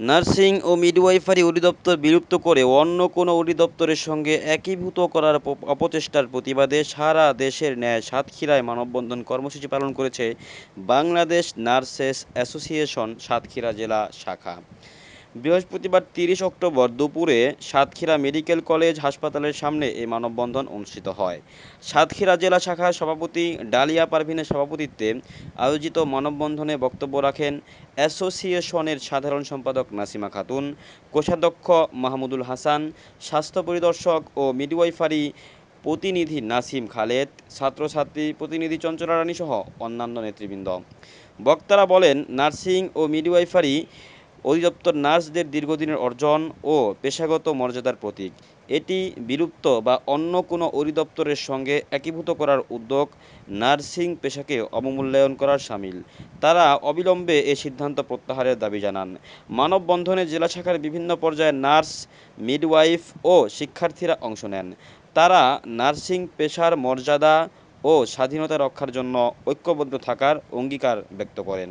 Nursing ও midwifery অধিদপ্তর বিলুপ্ত করে অন্য কোনো অধিদপ্তরের সঙ্গে একীভূত করার অপচেষ্টার প্রতিবাদে সারা দেশের ন্যায় সাতক্ষীরায় মানববন্ধন কর্মসূচি পালন করেছে বাংলাদেশ নার্সেস অ্যাসোসিয়েশন, সাতক্ষীরা জেলা শাখা। বৃহস্পতিবার তিরিশ অক্টোবর দুপুরে সাতক্ষীরা মেডিকেল কলেজ হাসপাতালের সামনে এই মানববন্ধন অনুষ্ঠিত হয়। সাতক্ষীরা জেলা শাখার সভাপতি ডালিয়া পারভিনের সভাপতিত্বে আয়োজিত মানববন্ধনে বক্তব্য রাখেন অ্যাসোসিয়েশনের সাধারণ সম্পাদক নাসিমা খাতুন, কোষাধ্যক্ষ মাহমুদুল হাসান, স্বাস্থ্য পরিদর্শক ও মিডওয়াইফারি প্রতিনিধি নাসিম খালেদ, ছাত্রছাত্রী প্রতিনিধি চঞ্চলা রানী সহ অন্যান্য নেতৃবৃন্দ। বক্তারা বলেন, নার্সিং ও মিডওয়াইফারি অধিদপ্তর নার্সদের দীর্ঘদিনের অর্জন ও পেশাগত মর্যাদার প্রতীক। এটি বিলুপ্ত বা অন্য কোনো অধিদপ্তরের সঙ্গে একীভূত করার উদ্যোগ নার্সিং পেশাকে অবমূল্যায়ন করার সামিল। তারা অবিলম্বে এ সিদ্ধান্ত প্রত্যাহারের দাবি জানান। মানববন্ধনে জেলা শাখার বিভিন্ন পর্যায়ের নার্স, মিডওয়াইফ ও শিক্ষার্থীরা অংশ নেন। তারা নার্সিং পেশার মর্যাদা ও স্বাধীনতা রক্ষার জন্য ঐক্যবদ্ধ থাকার অঙ্গীকার ব্যক্ত করেন।